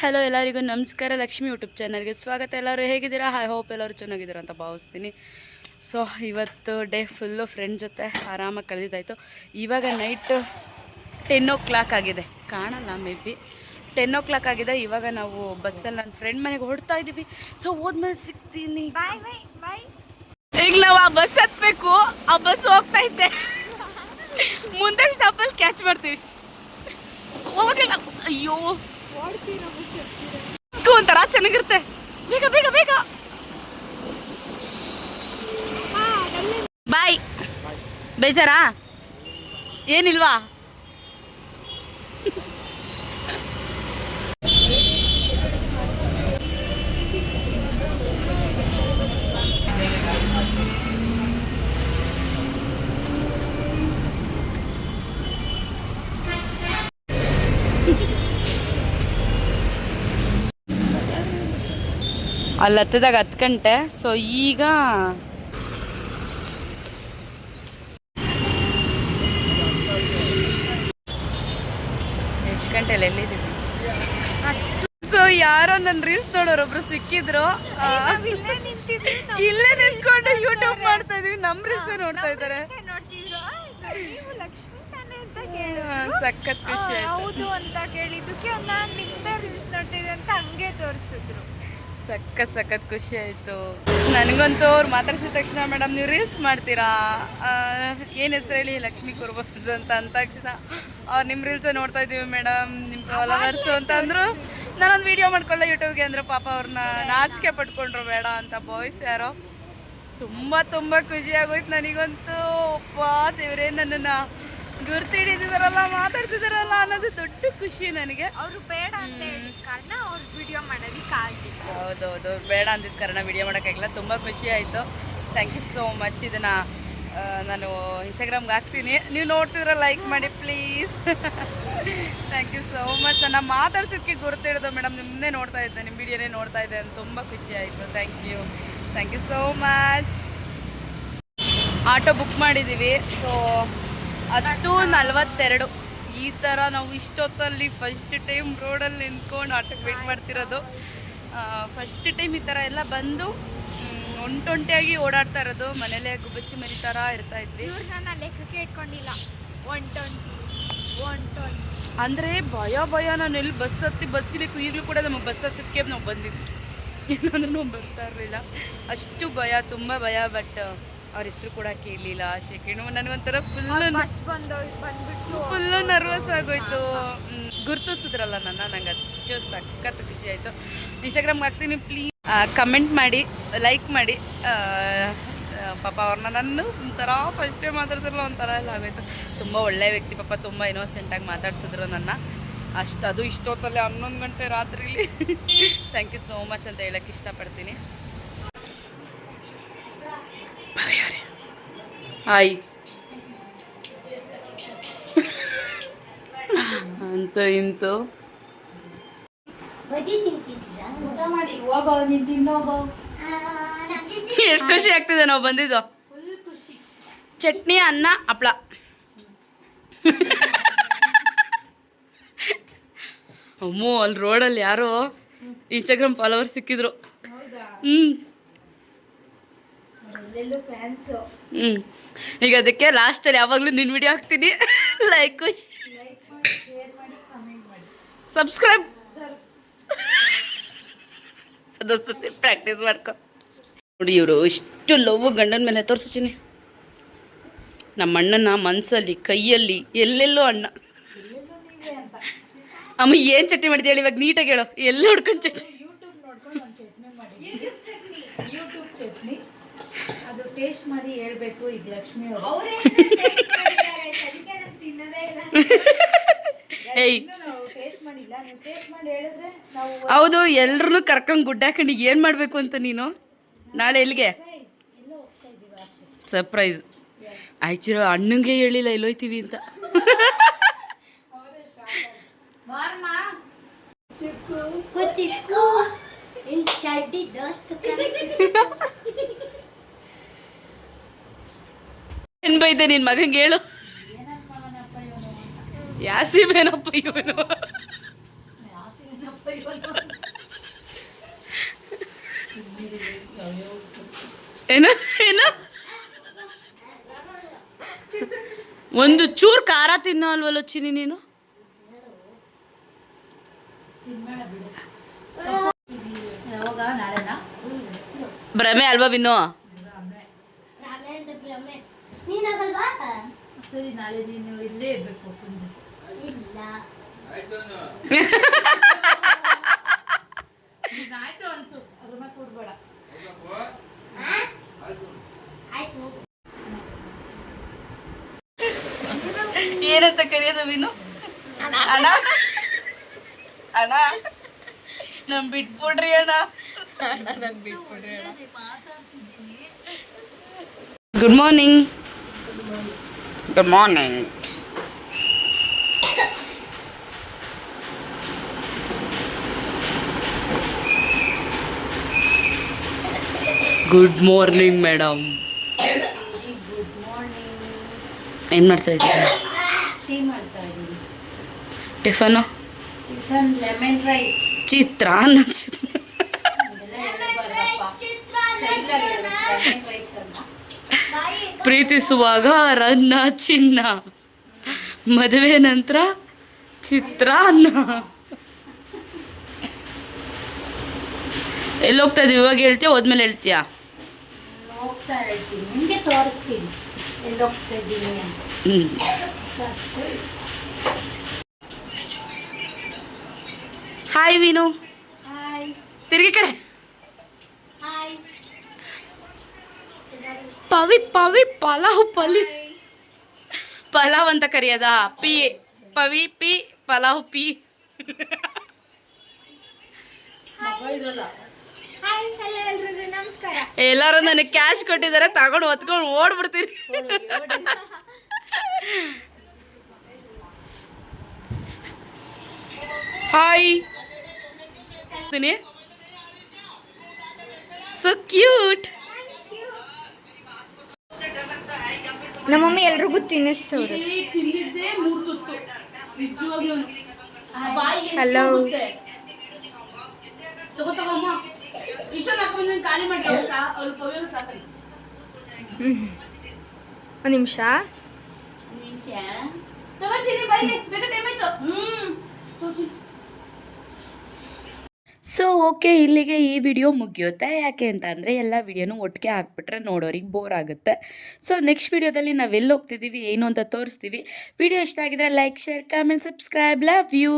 Hello ಎಲ್ಲರಿಗೂ ನಮಸ್ಕಾರ Lakshmi YouTube ಚಾನಲ್ಗೆ ಸ್ವಾಗತ. ಎಲ್ಲರೂ ಹೇಗಿದ್ದೀರಾ? ಐ ಹೋಪ್ ಎಲ್ಲರೂ ಚೆನ್ನಾಗಿದ್ದೀರಾ ಅಂತ ಭಾವಿಸ್ತೀನಿ. ಸೊ ಇವತ್ತು ಡೇ ಫುಲ್ಲು ಫ್ರೆಂಡ್ ಜೊತೆ ಆರಾಮಾಗಿ ಕಳೆದಿದ್ದಾಯಿತು. ಇವಾಗ ನೈಟ್ ಟೆನ್ ಓ ಕ್ಲಾಕ್ ಆಗಿದೆ. ಕಾಣಲ್ಲ maybe ten o'clock ಆಗಿದೆ. ಇವಾಗ ನಾವು ಬಸ್ಸಲ್ಲಿ ನನ್ನ ಫ್ರೆಂಡ್ ಮನೆಗೆ ಹೊಡ್ತಾ ಇದ್ದೀವಿ. ಸೊ ಹೋದ್ಮೇಲೆ ಸಿಗ್ತೀನಿ. ಬಾಯ್ ಬಾಯ್ ಬಾಯ್ ಈಗ ನಾವು ಆ ಬಸ್ ಹತ್ಬೇಕು. ಆ ಬಸ್ ಹೋಗ್ತಾ ಇದ್ದೆ. ಮುಂದೆ ಸ್ಟಾಪಲ್ಲಿ ಕ್ಯಾಚ್ ಮಾಡ್ತೀವಿ. ಹೋಗಿಲ್ಲ ಅಯ್ಯೋ. ಸ್ಕೂ ಒಂಥರ ಚೆನ್ನಾಗಿರುತ್ತೆ. ಬೇಗ ಬೇಗ ಬೇಗ. ಬಾಯ್ ಬೇಜಾರಾ? ಏನಿಲ್ವಾ? ಅಲ್ಲಿ ಹತ್ತದಾಗ ಹತ್ತು ಗಂಟೆ. ಸೊ ಈಗ ಎಷ್ಟು ಗಂಟೆಲಿ ಎಲ್ಲಿದ್ದೀವಿ? ಸೊ ಯಾರೋ ನನ್ನ ರೀಲ್ಸ್ ನೋಡೋರು ಒಬ್ರು ಸಿಕ್ಕಿದ್ರು. ಇಲ್ಲೇ ನಿಂತ್ಕೊಂಡು ಯೂಟ್ಯೂಬ್ ಮಾಡ್ತಾ ಇದೀವಿ. ನಮ್ಮ ರೀಲ್ಸ್ ನೋಡ್ತಾ ಇದ್ದಾರೆ. ಸಖತ್ ಖುಷಿ ಹೌದು ಅಂತ ಕೇಳಿದ್ದಕ್ಕೆ ನಾನು ನಿಂತ ರೀಲ್ಸ್ ನೋಡ್ತಿದ್ದೆ ಅಂತ ಹಂಗೆ ತೋರಿಸಿದ್ರು. ಸಖತ್ ಸಖತ್ ಖುಷಿ ಆಯಿತು. ನನಗಂತೂ ಅವ್ರು ಮಾತಾಡ್ಸಿದ ತಕ್ಷಣ ಮೇಡಮ್ ನೀವು ರೀಲ್ಸ್ ಮಾಡ್ತೀರಾ? ಏನು ಹೆಸರು ಹೇಳಿ ಲಕ್ಷ್ಮಿ ಕುರ್ಬನ್ಸ್ ಅಂತ ಅಂತ ಅವ್ರು ನಿಮ್ಮ ರೀಲ್ಸ್ ನೋಡ್ತಾ ಇದ್ದೀವಿ ಮೇಡಮ್. ನಿಮ್ಮ ಫಾಲೋವರ್ಸು ಅಂತ ಅಂದರು ನಾನೊಂದು ವಿಡಿಯೋ ಮಾಡ್ಕೊಳ್ಳ ಯೂಟ್ಯೂಬ್ಗೆ ಅಂದ್ರೆ ಪಾಪ ಅವ್ರನ್ನ ನಾಚಿಕೆ ಪಟ್ಕೊಂಡ್ರು ಬೇಡ ಅಂತ ಬಾಯ್ಸ್ ಯಾರೋ. ತುಂಬ ತುಂಬ ಖುಷಿ ಆಗೋಯ್ತು ನನಗಂತೂ. ಅಪ್ಪ ದೇವ್ರೇ ನನ್ನನ್ನು. ಗುರ್ತಿಡಿದಿದಾರಲ್ಲ ಮಾತಾಡ್ತಿದಾರಲ್ಲ ಅನ್ನೋದು ದೊಡ್ಡ ಖುಷಿ ನನಗೆ. ಅವರು ಬೇಡ ಅಂತ ಹೇಳಿದ ಕಾರಣ ಅವ್ರು ವಿಡಿಯೋ ಮಾಡೋದಕ್ಕೆ ಆಗಿಲ್ಲ. ಹೌದೌದು ಬೇಡ ಅಂದಿದ್ದ ಕಾರಣ ವಿಡಿಯೋ ಮಾಡೋಕ್ಕಾಗಿಲ್ಲ. ತುಂಬ ಖುಷಿ ಆಯಿತು. ಥ್ಯಾಂಕ್ ಯು ಸೋ ಮಚ್ ಇದನ್ನು ನಾನು ಇನ್ಸ್ಟಾಗ್ರಾಮ್ಗೆ ಹಾಕ್ತೀನಿ. ನೀವು ನೋಡ್ತಿದ್ರೆ ಲೈಕ್ ಮಾಡಿ please thank you so much ನನ್ನ ಮಾತಾಡ್ಸಿದ್ದಕ್ಕೆ ಗುರುತಿಡ್ದು ಮೇಡಮ್ ನಿಮ್ಮನ್ನೇ ನೋಡ್ತಾ ಇದ್ದೆ ನಿಮ್ಮ ವಿಡಿಯೋನೇ ನೋಡ್ತಾ ಇದ್ದೆ ಅಂತ ತುಂಬ ಖುಷಿ ಆಯಿತು. Thank you thank you so much auto book ಮಾಡಿದ್ದೀವಿ ಸೊ ಹತ್ತು ನಲ್ವತ್ತೆರಡು. ಈ ಥರ ನಾವು ಇಷ್ಟೊತ್ತಲ್ಲಿ ಫಸ್ಟ್ ಟೈಮ್ ರೋಡಲ್ಲಿ ನಿಂತ್ಕೊಂಡು ಆಟಕ್ಕೆ ವೇಟ್ ಮಾಡ್ತಿರೋದು. ಫಸ್ಟ್ ಟೈಮ್ ಈ ಥರ ಎಲ್ಲ ಬಂದು ಒಂಟೊಂಟಿಯಾಗಿ ಓಡಾಡ್ತಾ ಇರೋದು. ಮನೇಲೆ ಗುಬ್ಬಚ್ಚಿ ಮರಿ ಥರ ಇರ್ತಾ ಇದ್ವಿ. ನನ್ನ ಲೆಕ್ಕಕ್ಕೆ ಇಟ್ಕೊಂಡಿಲ್ಲ. ಅಂದರೆ ಭಯ ಭಯ. ನಾನು ಎಲ್ಲಿ ಬಸ್ ಹತ್ತಿ ಬಸ್ಸಿಲಿಕ್ಕೂ ಈಗಲೂ ಕೂಡ ನಮಗೆ ಬಸ್ ಹತ್ತಿದ್ಕೆ ನಾವು ಬಂದಿದ್ವಿ. ಏನಾದ್ರೂ ನಾವು ಬರ್ತಾ ಇರಲಿಲ್ಲ. ಅಷ್ಟು ಭಯ ತುಂಬ ಭಯ ಬಟ್ ಅವ್ರ ಹೆಸರು ಕೂಡ ಕೇಳಲಿಲ್ಲ ಶೆಕೆಂಡು ನನಗೊಂಥರ ಫುಲ್ ಬಂದ್ಬಿಟ್ಟು ಫುಲ್ಲು ನರ್ವಸ್ ಆಗೋಯ್ತು ಗುರುತಿಸಿದ್ರಲ್ಲ ನನ್ನ ನಂಗೆ ಅಷ್ಟು ಸಖತ್ ಖುಷಿ ಆಯಿತು. ಇನ್ಸ್ಟಾಗ್ರಾಮ್ಗೆ ಹಾಕ್ತೀನಿ ಪ್ಲೀಸ್ ಕಮೆಂಟ್ ಮಾಡಿ ಲೈಕ್ ಮಾಡಿ. ಪಾಪ ಅವ್ರನ್ನ ನನ್ನ ಒಂಥರ ಫಸ್ಟ್ ಟೈಮ್ ಮಾತಾಡ್ತಿರಲ್ಲ ಒಂಥರ ಎಲ್ಲ ಆಗೋಯ್ತು. ತುಂಬ ಒಳ್ಳೆಯ ವ್ಯಕ್ತಿ ಪಾಪ ತುಂಬ ಇನ್ನೋಸೆಂಟಾಗಿ ಮಾತಾಡ್ಸಿದ್ರು ನನ್ನ. ಅಷ್ಟು ಅದು ಇಷ್ಟೊತ್ತಲ್ಲಿ ಹನ್ನೊಂದು ಗಂಟೆ ರಾತ್ರಿಲಿ. ಥ್ಯಾಂಕ್ ಯು ಸೋ ಮಚ್ ಅಂತ ಹೇಳಕ್ಕೆ ಇಷ್ಟಪಡ್ತೀನಿ. ಹಾಯ್. ಅಂತೂ ಇಂತು. ಎಷ್ಟು ಖುಷಿ ಆಗ್ತಿದೆ ನಾವು ಬಂದಿದ್ದು. ಚಟ್ನಿ ಅನ್ನ ಹಪ್ಳ. ಅಮ್ಮೋ ಅಲ್ಲಿ ರೋಡಲ್ಲಿ ಯಾರೋ ಇನ್ಸ್ಟಾಗ್ರಾಮ್ ಫಾಲೋವರ್ ಸಿಕ್ಕಿದ್ರು. ಹ್ಞೂ ಹ್ಞೂ ಈಗ ಅದಕ್ಕೆ ಲಾಸ್ಟಲ್ಲಿ ಯಾವಾಗಲೂ ನಿನ್ನ ವಿಡಿಯೋ ಹಾಕ್ತೀನಿ. ಲೈಕ್ ಸಬ್ಸ್ಕ್ರೈಬ್ ಅದೊಂದ್ಸತಿ ಪ್ರಾಕ್ಟೀಸ್ ಮಾಡ್ಕೊ. ನೋಡಿ ಇವರು ಇಷ್ಟು ಲವ್ ಗಂಡನ ಮೇಲೆ ತೋರಿಸ್ತೀನಿ ನಮ್ಮ ಅಣ್ಣನ ಮನಸ್ಸಲ್ಲಿ ಕೈಯಲ್ಲಿ ಎಲ್ಲೆಲ್ಲೋ ಅಣ್ಣ. ಅಮ್ಮ ಏನು ಚಟ್ನಿ ಮಾಡಿದ್ದೆ ಹೇಳಿ ಇವಾಗ ನೀಟಾಗಿ ಹೇಳೋ. ಎಲ್ಲ ಹುಡ್ಕೊಂಡು ಚಟ್ನಿ? ಯೂಟ್ಯೂಬ್ ಚಟ್ನಿ. ಟೇಸ್ಟ್ ಮಾಡಿ ಹೇಳ್ಬೇಕು ಇದು ಲಕ್ಷ್ಮಿ ಅವರು. ಟೇಸ್ಟ್ ಮಾಡಿಲ್ಲ. ನೀವು ಟೇಸ್ಟ್ ಮಾಡಿ ಹೇಳಿದ್ರೆ ನಾವು ಹೌದು ಎಲ್ರೂ ಕರ್ಕೊಂಡು ಗುಡ್ಡ ಹಾಕೊಂಡು ಈಗ ಏನು ಮಾಡಬೇಕು ಅಂತ ನೀನು? ನಾಳೆ ಎಲ್ಲಿಗೆ? ಸರ್ಪ್ರೈಸ್ ಆಯ್ತಿರೋ ಅಣ್ಣಂಗೆ ಹೇಳಿಲ್ಲ ಎಲ್ಲೋಯ್ತೀವಿ ಅಂತ. ಚಿಕ್ಕು. ಇನ್ ಚಡ್ಡಿ ದೋಸ್ತ್ ಏನ್ ಬೈದೆ ನಿನ್ ಮಗಂಗೆ ಹೇಳು. ಯಾಸಿಬೇನಪ್ಪ ಇವನು? ಏನ ಏನ? ಒಂದು ಚೂರು ಖಾರ ತಿನ್ನೋ ಅಲ್ವಲ್ಲ ಚಿನಿ ನೀನು? ಭ್ರಮೆ ಅಲ್ವಾ ಸರಿ ನಾಳೆ ನೀನು ಇಲ್ಲೇ ಇರ್ಬೇಕು ಅಪ್ಪನ ಜೊತೆ. ಇಲ್ಲ. ಈಗ ಆಯ್ತು ಅನ್ಸು ಅದ್ರ ಮೇಲೆ ಕೂರ್ಬೇಡ ಆಯ್ತು. ಏನಂತ ಕರೆಯೋದು ವಿನು ಅಣ್ಣ? ಅಣ್ಣ? ನಮ್ ಬಿಟ್ಬಿಡ್ರಿ ಅಣ್ಣ. ಅಣ್ಣ ನನ್ ಬಿಟ್ಬಿಡ್ರಿ ಅಣ್ಣ. Good morning good morning good morning madam ಏನು ಮಾಡ್ತಾ ಇದ್ದೀರಾ? ಟೀ ಮಾಡ್ತಾ ಇದ್ದೀನಿ. ಟಿಫನು ಚಿಕನ್ ಲೆಮನ್ ರೈಸ್ ಚಿತ್ರಾನ್ನ ಚಿತ್ರ ಪ್ರೀತಿಸುವಾಗ ರನ್ನ ಚಿನ್ನ ಮದುವೆ ನಂತರ ಚಿತ್ರಾನ್ನ ಎಲ್ಲಿ ಹೋಗ್ತಾ ಇದೀವಿ ಇವಾಗ ಹೇಳ್ತೀಯ ಹೋದ್ಮೇಲೆ ಹೇಳ್ತೀಯಾ? ಹೋಗ್ತಾ ಹೇಳ್ತೀನಿ ನಿಮಗೆ ತೋರಿಸ್ತೀನಿ ಇದ್ದೀನಿ ಅಂತ. ಹಾಯ್ ವೀನು ಹಾಯ್ ತಿರುಗಿ ಕಡೆ ಹಾಯ್ ಪವಿ ಪವಿ ಪಲಾವ್ ಪಲಿ. ಪಲಾವ್ ಅಂತ ಕರೆಯೋದಾ? P Pavi P pulao P. ಎಲ್ಲರೂ ನನಗೆ ಕ್ಯಾಶ್ ಕೊಟ್ಟಿದ್ದಾರೆ ತಗೊಂಡು ಹೊತ್ಕೊಂಡು ಓಡ್ಬಿಡ್ತೀನಿ. ಹಾಯ್ ಸೊ ಕ್ಯೂಟ್ ನಮ್ಮ ಮಮ್ಮಿ ಎಲ್ರಿಗೂ ತಿನ್ನಿಸ್ತವ್ರು. ತಿಂದಿದ್ದೆ ಮೂರು ತುತ್ತು. ನಿಜವಾಗ್ಲೂ. ಹಲೋ ತಗೋ ತಗೋಮ್ಮ ಇಷ್ಟೊಂದು ಹಾಕೊಂಡ್ ಖಾಲಿ ಮಾಡಿ ಅವ್ರು ಪವಿರು ಸಾಕಿ ಒಂದು ನಿಮಿಷ. ತಗೋ ಚಿನ್ನಿ ಬೈ ಬೇಗ ಟೈಮ್ ಆಯ್ತು. ಸೊ ಓಕೆ ಇಲ್ಲಿಗೆ ಈ ವಿಡಿಯೋ ಮುಗಿಯುತ್ತೆ. ಯಾಕೆ ಅಂತ ಅಂದರೆ ಎಲ್ಲ ವಿಡಿಯೋನು ಒಟ್ಟಿಗೆ ಹಾಕ್ಬಿಟ್ರೆ ನೋಡೋರಿಗೆ ಬೋರ್ ಆಗುತ್ತೆ. ಸೊ ನೆಕ್ಸ್ಟ್ ವಿಡಿಯೋದಲ್ಲಿ ನಾವೆಲ್ಲಿ ಹೋಗ್ತಿದ್ದೀವಿ ಏನು ಅಂತ ತೋರಿಸ್ತೀವಿ. ವಿಡಿಯೋ ಇಷ್ಟ ಆಗಿದ್ರೆ like share comment subscribe love you